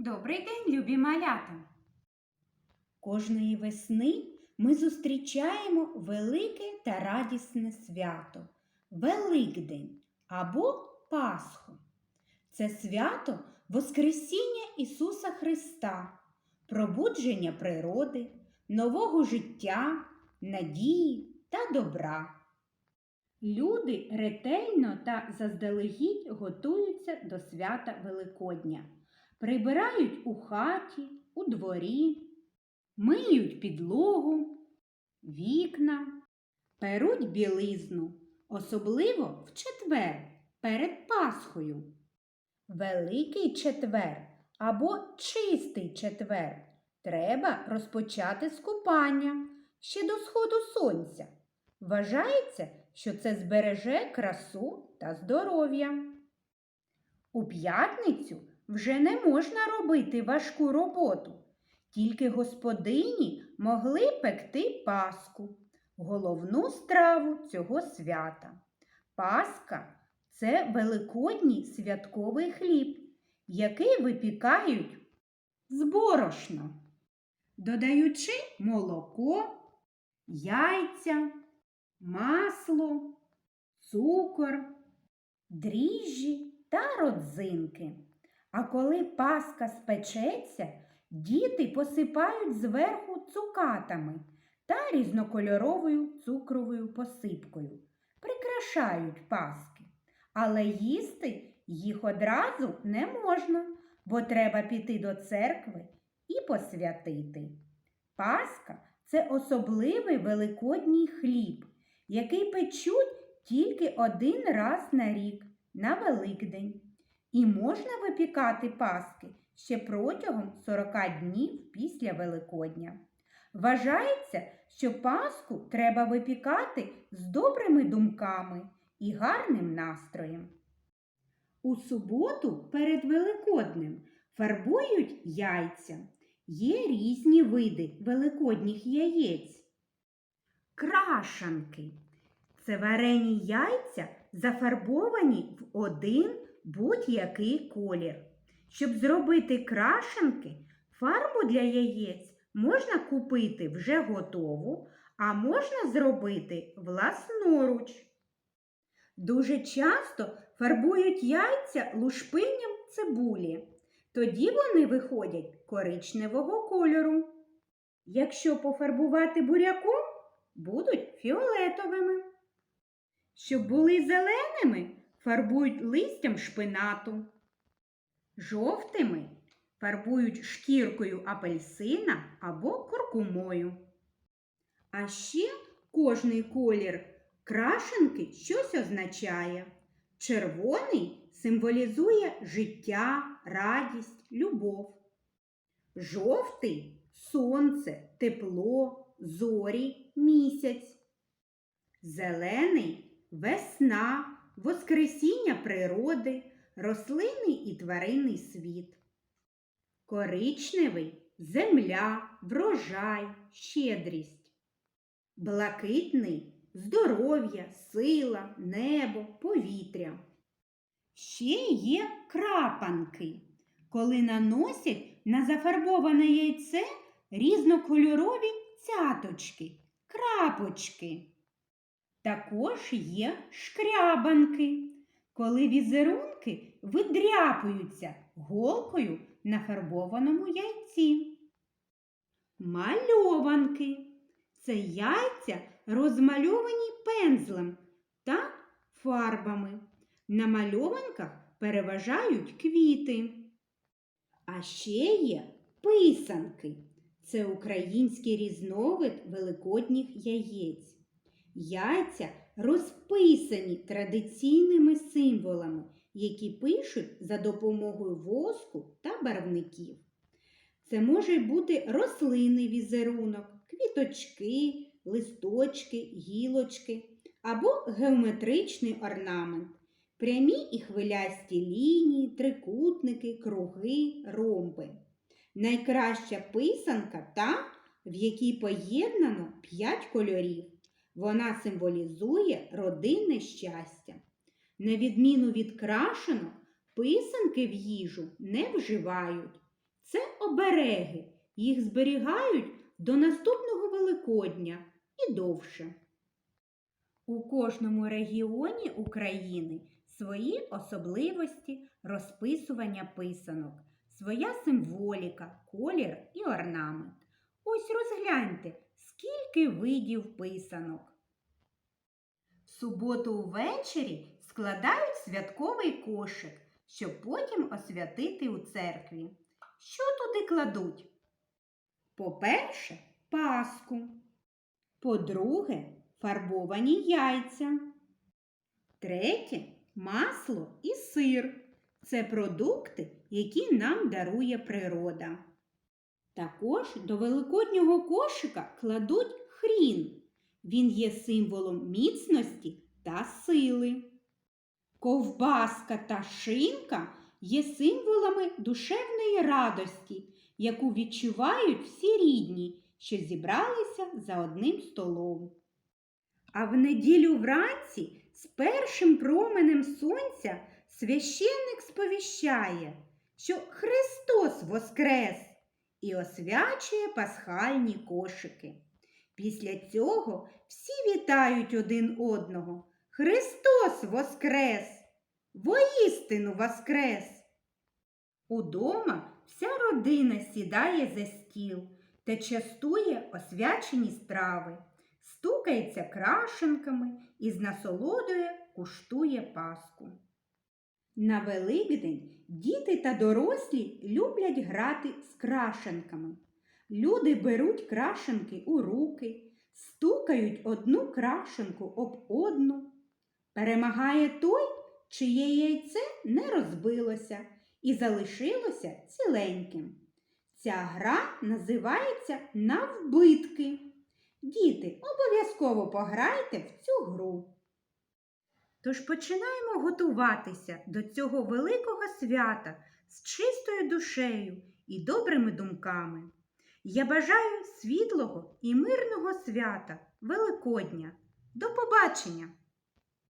Добрий день, любі малята! Кожної весни ми зустрічаємо велике та радісне свято Великдень або Пасху. Це свято Воскресіння Ісуса Христа, пробудження природи, нового життя, надії та добра. Люди ретельно та заздалегідь готуються до свята Великодня, прибирають у хаті, у дворі, миють підлогу, вікна, перуть білизну, особливо в четвер перед Пасхою. Великий четвер або чистий четвер треба розпочати з купання ще до сходу сонця. Вважається, що це збереже красу та здоров'я. У п'ятницю вже не можна робити важку роботу. Тільки господині могли пекти паску, головну страву цього свята. Паска це великодній святковий хліб, який випікають з борошна, додаючи молоко, яйця, масло, цукор, дріжджі та родзинки. А коли паска спечеться, діти посипають зверху цукатами та різнокольоровою цукровою посипкою, прикрашають паски. Але їсти їх одразу не можна, бо треба піти до церкви і посвятити. Паска це особливий великодній хліб, який печуть тільки один раз на рік на Великдень. І можна випікати паски ще протягом 40 днів після Великодня. Вважається, що паску треба випікати з добрими думками і гарним настроєм. У суботу перед Великоднем фарбують яйця. Є різні види великодніх яєць. Крашанки це варені яйця, зафарбовані в один будь-який колір. Щоб зробити крашенки, фарбу для яєць можна купити вже готову, а можна зробити власноруч. Дуже часто фарбують яйця лушпинням цибулі. Тоді вони виходять коричневого кольору. Якщо пофарбувати буряком, будуть фіолетовими. Щоб були зеленими, фарбують листям шпинату. Жовтими фарбують шкіркою апельсина або куркумою. А ще кожний колір крашенки щось означає. Червоний символізує життя, радість, любов. Жовтий сонце, тепло, зорі, місяць. Зелений весна, воскресіння природи, рослинний і тваринний світ. Коричневий земля, врожай, щедрість. Блакитний здоров'я, сила, небо, повітря. Ще є крапанки, коли наносять на зафарбоване яйце різнокольорові цяточки, крапочки. Також є шкрябанки, коли візерунки видряпуються голкою на фарбованому яйці. Мальованки це яйця, розмальовані пензлем та фарбами. На мальованках переважають квіти. А ще є писанки. Це український різновид великодніх яєць. Яйця розписані традиційними символами, які пишуть за допомогою воску та барвників. Це може бути рослинний візерунок, квіточки, листочки, гілочки або геометричний орнамент, прямі і хвилясті лінії, трикутники, круги, ромби. Найкраща писанка та, в якій поєднано 5 кольорів. Вона символізує родинне щастя. На відміну від крашенок, писанки в їжу не вживають. це обереги. Їх зберігають до наступного Великодня і довше. У кожному регіоні України свої особливості розписування писанок, своя символіка, колір і орнамент. Ось розгляньте, скільки видів писанок. В суботу ввечері складають святковий кошик, щоб потім освятити у церкві. Що туди кладуть? По-перше, паску. По-друге, фарбовані яйця. Третє масло і сир. Це продукти, які нам дарує природа. Також до великоднього кошика кладуть хрін. Він є символом міцності та сили. Ковбаска та шинка є символами душевної радості, яку відчувають всі рідні, що зібралися за одним столом. А в неділю вранці з першим променем сонця священник сповіщає, що Христос воскрес і освячує пасхальні кошики. Після цього всі вітають один одного. Христос воскрес! Воістину воскрес! Удома вся родина сідає за стіл та частує освячені страви, стукається крашенками і з насолодою куштує паску. На Великдень діти та дорослі люблять грати з крашенками. Люди беруть крашенки у руки, стукають одну крашенку об одну. Перемагає той, чиє яйце не розбилося і залишилося ціленьким. Ця гра називається навбитки. Діти, обов'язково пограйте в цю гру. Тож починаємо готуватися до цього великого свята з чистою душею і добрими думками. Я бажаю світлого і мирного свята Великодня. До побачення!